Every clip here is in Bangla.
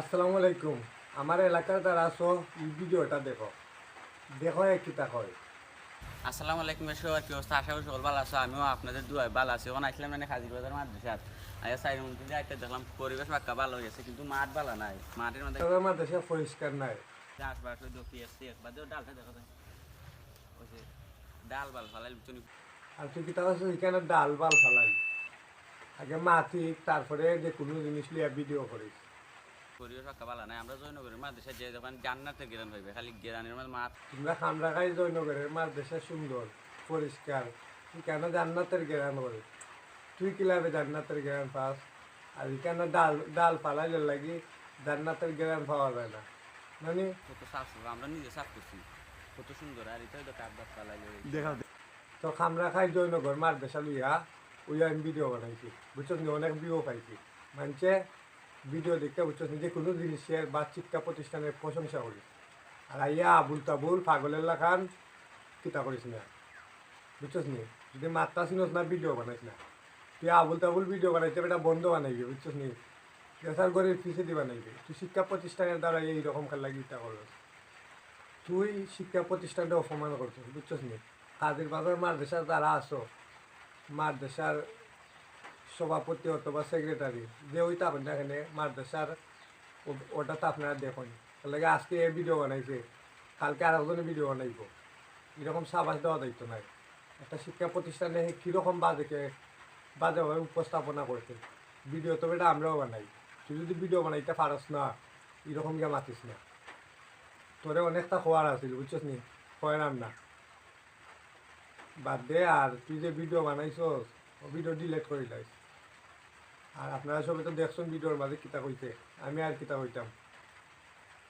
আসসালামু আলাইকুম। আমার এলাকার যারা আছো এই ভিডিওটা দেখো। দেখো একটি তা হয় আসসালামু আলাইকুম সবার কি অবস্থা? আশা করি সকল ভালো আছো। আমিও আপনাদের দুয়ায় ভালো আছি। ওখানে আসলাম মানে হাজির বাজার মাদ্রাসাত আয়া সাইড দিয়ে একটা দেখলাম পরিবেশ পাক্কা ভালো হয়েছে কিন্তু মাঠ ভালো নাই। মাঠের মধ্যে পরিষ্কার নাই। চাষবাস ওই দোকি আসছে একবার দিয়ে ডালটা দেখা যায় ওই যে ডাল বাল ফালাই চুনি আর তুই কি তাহলে এখানে ডাল বাল ফালাই আগে মাটি তারপরে যে কোনো জিনিস লিয়া ভিডিও করিস। পরিবেশ পাক্কা ভালো নাই। আমরা জয়নগরের মাদ্রাসা যে যখন জান্নাতের গেরান হইবে খালি গেরানের মাঠ তোমরা খামরাখাই জয়নগরের মার দেশে সুন্দর পরিষ্কার। তুই কেন জান্নাতের গেরান করিস তুই কিলাবে জান্নাতের গেরান পাস? আর এখানে ডাল ডাল ফালাইলে লাগি জান্নাতের গেরান পাওয়া যায় না? মানে কত সাফ আমরা নিজে সাফ করছি। কত সুন্দর আর এটা তো কাঠ বাদ ফালাইলে দেখা তো খামরা খাই জয়নগর দেশা লইয়া ওই আমি ভিডিও বানাইছি। বুঝছ অনেক ভিউ পাইছি। মানছে? ভিডিও দেখতে বুঝছ যে কোনো জিনিসের বা শিক্ষা প্রতিষ্ঠানের প্রশংসা করি। আর আইয়া আবুল তাবুল পাগলের লাখান কিতা করিস না? বুঝছস নি? যদি মাত্রা চিনস না, ভিডিও বানাইস না। তুই আবুল তাবুল ভিডিও বানাইতে এটা বন্ধ বানাইবি, বুঝছস নি? দেশার ঘরের পিছিয়ে দিয়ে বানাইবি। তুই শিক্ষা প্রতিষ্ঠানের দ্বারা এইরকম খেলা গীতা করস। তুই শিক্ষা প্রতিষ্ঠানটা অপমান করছিস, বুঝছস নি? কাজের বাজার মাদ্রাসার যারা আছো মাদ্রাসার সভাপতি অথবা সেক্রেটারি যে ওই তো আপনার এখানে মাদ্রাসার ওটা তো আপনারা দেখুন। তাহলে আজকে এই ভিডিও বানাইছে, কালকে আর একজনে ভিডিও বানাইব। এরকম সাবাস দেওয়া দায়িত্ব নাই একটা শিক্ষা প্রতিষ্ঠানে কীরকম বাজেকে বাজেভাবে উপস্থাপনা করছে। ভিডিও তো এটা আমরাও বানাই। তুই যদি ভিডিও বানাইতে পারস না, এরকম গিয়ে মাতিস না। তোরে অনেকটা খোয়ার আছিল, বুঝছিস নি? খোয়ারাম না। বাদ দে আর, তুই যে ভিডিও বানাইছস, ও ভিডিও ডিলেট করে লাইস। আর আপনারা সবাই তো দেখছেন ভিডিওর মাঝে কিতা কইতে আমি আর কিতা কইতাম।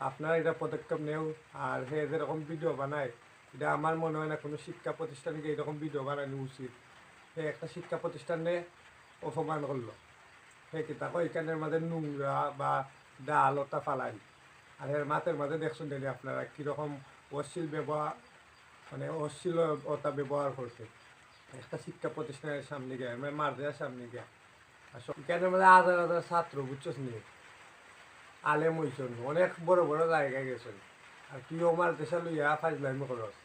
আপনারা এটা পদক্ষেপ নেও, আর হে যেরকম ভিডিও বানায়, এটা আমার মনে হয় না কোনো শিক্ষা প্রতিষ্ঠানকে এরকম ভিডিও বানানো উচিত। সে একটা শিক্ষা প্রতিষ্ঠানে অপমান করল। সে কিতা কয়, এখানের মাঝে নোংরা বা ডাল ওটা ফালাই। আর এর মাতের মাঝে দেখছেন ডেলি আপনারা কীরকম অশ্লীল ব্যবহার মানে অশ্লীলতা ব্যবহার করছে। একটা শিক্ষা প্রতিষ্ঠানের সামনে গিয়ে মানে মার দেওয়ার সামনে গিয়ে। এখানে মানে হাজার হাজার ছাত্র বুঝছস নি আলেম হইছন অনেক বড় বড় জায়গায় গেছেন। আর তুইও মার দেশা লইয়া ফাজলামি করস।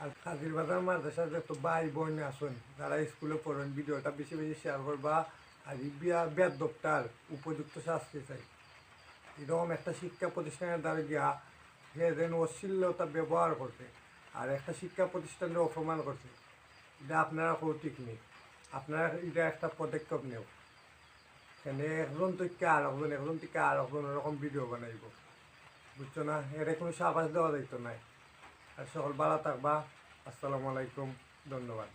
আর কাজির বাজার মার দেশার যত ভাই বোন আসুন যারা স্কুলে পড়েন, ভিডিওটা বেশি বেশি শেয়ার করবা। আর বিয়া বেদবটার উপযুক্ত শাস্তি চাই। এরকম একটা শিক্ষা প্রতিষ্ঠানের দ্বারা গিয়া যে যেন অশ্লীলতা ব্যবহার করছে, আর একটা শিক্ষা প্রতিষ্ঠানের অপমান করছে, এটা আপনারা কৌতিক নেই। আপনারা এটা একটা পদক্ষেপ নেও। কেন একজন থেকে আর একজন একজন থেকে আর একজন এরকম ভিডিও বানাইব। বুঝছ না? এটা কোনো সাবাস দেওয়া দায়িত্ব নাই আর সকল ভালো থাকবা। আসসালামু আলাইকুম। ধন্যবাদ।